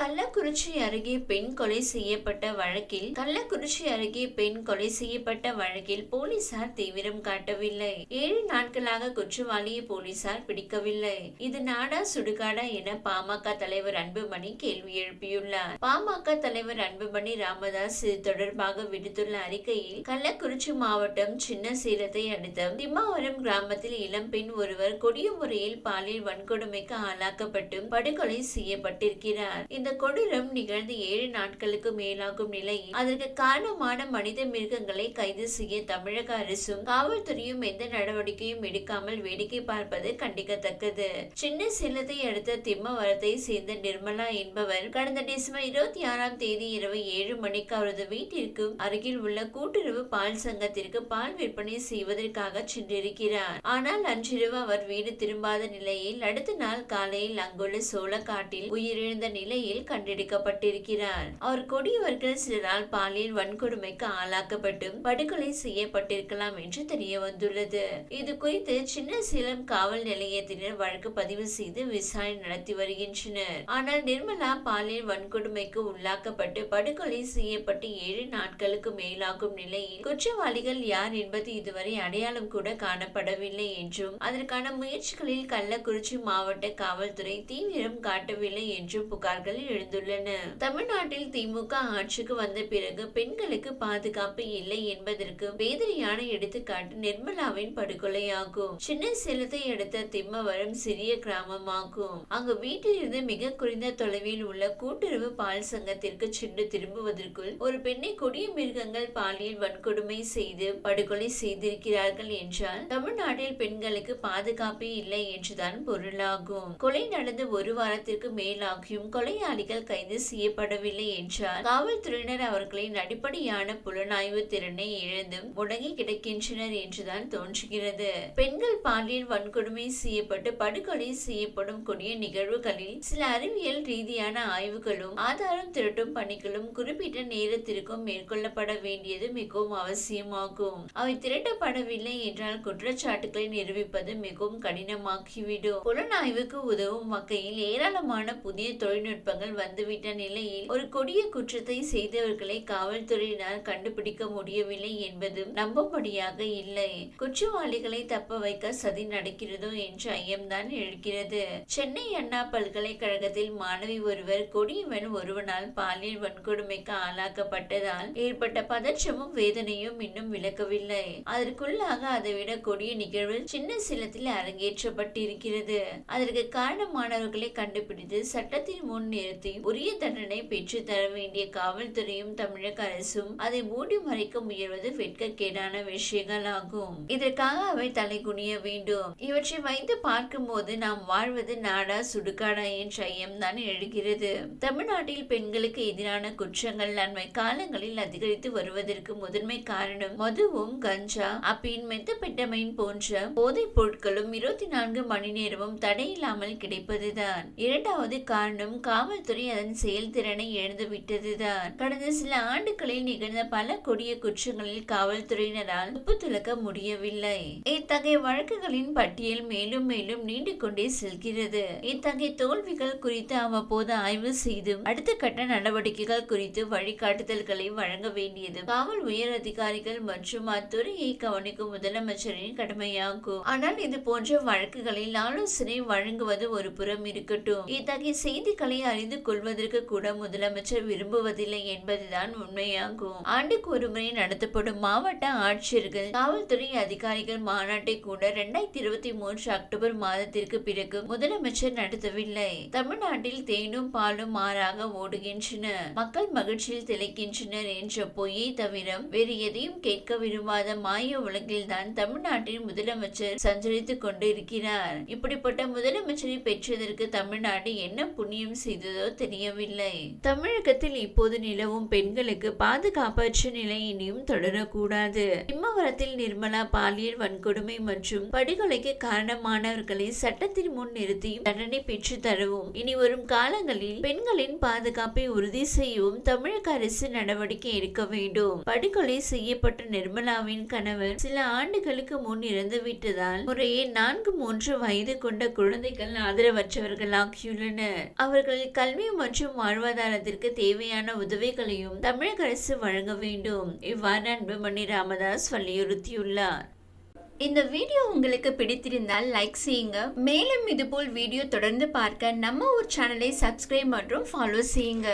கள்ளக்குறிச்சி அருகே பெண் கொலை செய்யப்பட்ட வழக்கில் கள்ளக்குறிச்சி அருகே பெண் கொலை செய்யப்பட்ட வழக்கில் போலீசார் தீவிரம் காட்டவில்லை. ஏழு நாட்களாக குற்றவாளியை போலீசார் பிடிக்கவில்லை. இது நாடா சுடுகாடா என பாமக தலைவர் அன்புமணி கேள்வி எழுப்பியுள்ளார். பாமக தலைவர் அன்புமணி ராமதாஸ் இது தொடர்பாக விடுத்துள்ள அறிக்கையில் கள்ளக்குறிச்சி மாவட்டம் சின்ன சீலத்தை அடுத்த திம்மாவரம் கிராமத்தில் இளம்பெண் ஒருவர் கொடிய முறையில் பாலியல் வன்கொடுமைக்கு ஆளாக்கப்பட்டு படுகொலை செய்யப்பட்டிருக்கிறார். இந்த கொடூரம் நிகழ்ந்து ஏழு நாட்களுக்கு மேலாகும் நிலையில் அதற்கு காரணமான மனித மிருகங்களை கைது செய்ய தமிழக அரசும் காவல்துறையும் எந்த நடவடிக்கையும் எடுக்காமல் வேடிக்கை பார்ப்பது கண்டிக்கத்தக்கது. சின்ன சேலத்தை அடுத்த திம்மவரத்தை சேர்ந்த நிர்மலா என்பவர் கடந்த டிசம்பர் இருபத்தி ஆறாம் தேதி இரவு ஏழு மணிக்கு அவரது வீட்டிற்கு அருகில் உள்ள கூட்டுறவு பால் சங்கத்திற்கு பால் விற்பனை செய்வதற்காக சென்றிருக்கிறார். ஆனால் அன்றிரவு அவர் வீடு திரும்பாத நிலையில் அடுத்த நாள் காலையில் அங்குள்ள சோழக்காட்டில் உயிரிழந்த நிலையில் கண்டெடுக்கப்பட்டிருக்கிறார். அவர் கொடியவர்கள் சிலரால் பாலியல் வன்கொடுமைக்கு ஆளாக்கப்பட்டு படுகொலை செய்யப்பட்டிருக்கலாம் என்று தெரிய வந்துள்ளது இது குறித்து சின்ன சேலம் காவல் நிலையத்தினர் வழக்கு பதிவு செய்து விசாரணை நடத்தி வருகின்றனர். ஆனால் நிர்மலா பாலியல் வன்கொடுமைக்கு உள்ளாக்கப்பட்டு படுகொலை செய்யப்பட்டு ஏழு நாட்களுக்கு மேலாகும் நிலையில் குற்றவாளிகள் யார் என்பது இதுவரை அடையாளம் கூட காணப்படவில்லை என்றும் அதற்கான முயற்சிகளில் கள்ளக்குறிச்சி மாவட்ட காவல்துறை தீவிரம் காட்டவில்லை என்றும் புகார்கள் எழுந்துள்ளன. தமிழ்நாட்டில் திமுக ஆட்சிக்கு வந்த பிறகு பெண்களுக்கு பாதுகாப்பு இல்லை என்பதற்கு வேதனையான எடுத்துக்காட்டு நிர்மலாவின் படுகொலையாகும். சின்ன சேலத்தை அடுத்த திம்மவரம் சிறிய கிராமமாகும். அங்கு வீட்டிலிருந்து மிக குறைந்த தொலைவில் உள்ள கூட்டுறவு பால் சங்கத்திற்கு சென்று திரும்புவதற்குள் ஒரு பெண்ணை கொடிய மிருகங்கள் பாலியல் வன்கொடுமை செய்து படுகொலை செய்திருக்கிறார்கள் என்றால் தமிழ்நாட்டில் பெண்களுக்கு பாதுகாப்பு இல்லை என்றுதான் பொருளாகும். கொலை நடந்து ஒரு வாரத்திற்கு மேலாகியும் குற்றவாளிகள் கைது செய்யப்படவில்லை என்றால் காவல்துறையினர் அவர்களின் அடிப்படையான புலனாய்வு திறனை இழந்து முடங்கி கிடக்கின்றனர் என்றுதான் தோன்றுகிறது. பெண்கள் பாலியல் வன்கொடுமை செய்யப்பட்டு படுகொலை செய்யப்படும் கொடிய நிகழ்வுகளில் சில அறிவியல் ரீதியான ஆய்வுகளும் ஆதாரம் திரட்டும் பணிகளும் குறிப்பிட்ட நேரத்திற்கும் மேற்கொள்ளப்பட வேண்டியது மிகவும் அவசியமாகும். அவை திரட்டப்படவில்லை என்றால் குற்றச்சாட்டுகளை நிரூபிப்பது மிகவும் கடினமாகிவிடும். புலனாய்வுக்கு உதவும் வகையில் ஏராளமான புதிய தொழில்நுட்பங்கள் வந்துவிட்ட நிலையில் ஒரு கொடிய குற்றத்தை செய்தவர்களை காவல்துறையினர் கண்டுபிடிக்க முடியவில்லை என்பது நம்பும்படியாக இல்லை. குற்றவாளிகளை தப்ப வைக்க சதி நடக்கிறதோ என்ற ஐயம்தான் எழுகிறது சென்னை அண்ணா பல்கலைக்கழகத்தில் மாணவி ஒருவர் கொடியவன் ஒருவனால் பாலியல் வன்கொடுமைக்கு ஆளாக்கப்பட்டதால் ஏற்பட்ட பதற்றமும் வேதனையும் இன்னும் விளக்கவில்லை. அதற்குள்ளாக அதைவிட கொடிய நிகழ்வு சின்ன சிலத்தில் அரங்கேற்றப்பட்டிருக்கிறது. அதற்கு காரணமானவர்களை கண்டுபிடித்து சட்டத்தின் முன் நிறுத்த உரிய தண்டனை பெற்று தர வேண்டிய காவல்துறையும் தமிழக அரசும் அதை மூடி மறைக்க முயல்வது வெட்கக்கேடான விஷயங்கள் ஆகும். இதற்காக அவை தலை குனிய வேண்டும். இவற்றை வைத்து பார்க்கும் போது நாம் வாழ்வது நாடா சுடுகாடா என்ற ஐயம் தான் எழுகிறது. தமிழ்நாட்டில் பெண்களுக்கு எதிரான குற்றங்கள் அண்மை காலங்களில் அதிகரித்து வருவதற்கு முதன்மை காரணம் மதுவும் கஞ்சா அப்பின் மெத்தப்பெட்டமைன் போன்ற போதைப் பொருட்களும் இருபத்தி நான்கு மணி நேரமும் தடையில்லாமல் கிடைப்பதுதான். இரண்டாவது காரணம் காவல்துறை அதன் செயல்திறனை இழந்துவிட்டதுதான் கடந்த சில ஆண்டுகளில் நிகழ்ந்த பல கொடிய குற்றங்களில் காவல்துறையினரால் துப்பு துளக்க முடியவில்லை. இத்தகைய வழக்குகளின் பட்டியல் மேலும் மேலும் நீண்டு கொண்டே செல்கிறது. இத்தகைய தோல்விகள் குறித்து அவ்வப்போது ஆய்வு செய்தும் அடுத்த கட்ட நடவடிக்கைகள் குறித்து வழிகாட்டுதல்களை வழங்க வேண்டியது காவல் உயர் அதிகாரிகள் மற்றும் அத்துறையை கவனிக்கும் முதலமைச்சரின் கடமையாகும். ஆனால் இது போன்ற வழக்குகளில் ஆலோசனை வழங்குவது ஒரு புறம் இருக்கட்டும். இத்தகைய செய்திகளை அறிந்து கொள்வதற்கு கூட முதலமைச்சர் விரும்புவதில்லை என்பதுதான் உண்மையாகும். ஆண்டுக்கு ஒரு முறை நடத்தப்படும் மாவட்ட ஆட்சியர்கள் காவல்துறை அதிகாரிகள் மாநாட்டை கூட இரண்டாயிரத்தி இருபத்தி மூன்று அக்டோபர் மாதத்திற்கு பிறகு முதலமைச்சர் நடத்தவில்லை. தமிழ்நாட்டில் தேனும் பாலும் மாறாக ஓடுகின்றன. மக்கள் மகிழ்ச்சியில் திளைக்கின்றனர் என்ற பொய்யை தவிர வேறு எதையும் கேட்க விரும்பாத மாய உலகில்தான் தமிழ்நாட்டின் முதலமைச்சர் சஞ்சரித்துக் கொண்டு இருக்கிறார் இப்படிப்பட்ட முதலமைச்சரை பெற்றதற்கு தமிழ்நாடு என்ன புண்ணியம் செய்தது? தெரியவில்லை. தமிழகத்தில் இப்போது நிலவும் பெண்களுக்கு பாதுகாப்பற்ற நிலை இனியும் தொடரக்கூடாது. சிம்மவரத்தில் நிர்மலா பாலியல் வன்கொடுமை மற்றும் படுகொலைக்கு காரணமானவர்களை சட்டத்தின் முன் நிறுத்தி தண்டனை பெற்று தரவும். இனி வரும் காலங்களில் பெண்களின் பாதுகாப்பை உறுதி செய்யவும் தமிழக அரசு நடவடிக்கை எடுக்க வேண்டும். படுகொலை செய்யப்பட்ட நிர்மலாவின் கணவர் சில ஆண்டுகளுக்கு முன் இறந்து விட்டதால் முறையே நான்கு மூன்று வயது கொண்ட குழந்தைகள் ஆதரவற்றவர்களாகியுள்ளனர். அவர்கள் கல்வி மற்றும் வாழ்வாதாரத்திற்கு தேவையான உதவிகளையும் தமிழக அரசு வழங்க வேண்டும். இவ்வாறு அன்புமணி ராமதாஸ் வலியுறுத்தியுள்ளார். இந்த வீடியோ உங்களுக்கு பிடித்திருந்தால் லைக் செய்யுங்க. மேலும் இதுபோல் வீடியோ தொடர்ந்து பார்க்க நம்ம ஒரு சேனலை சப்ஸ்கிரைப் மற்றும் ஃபாலோ செய்யுங்க.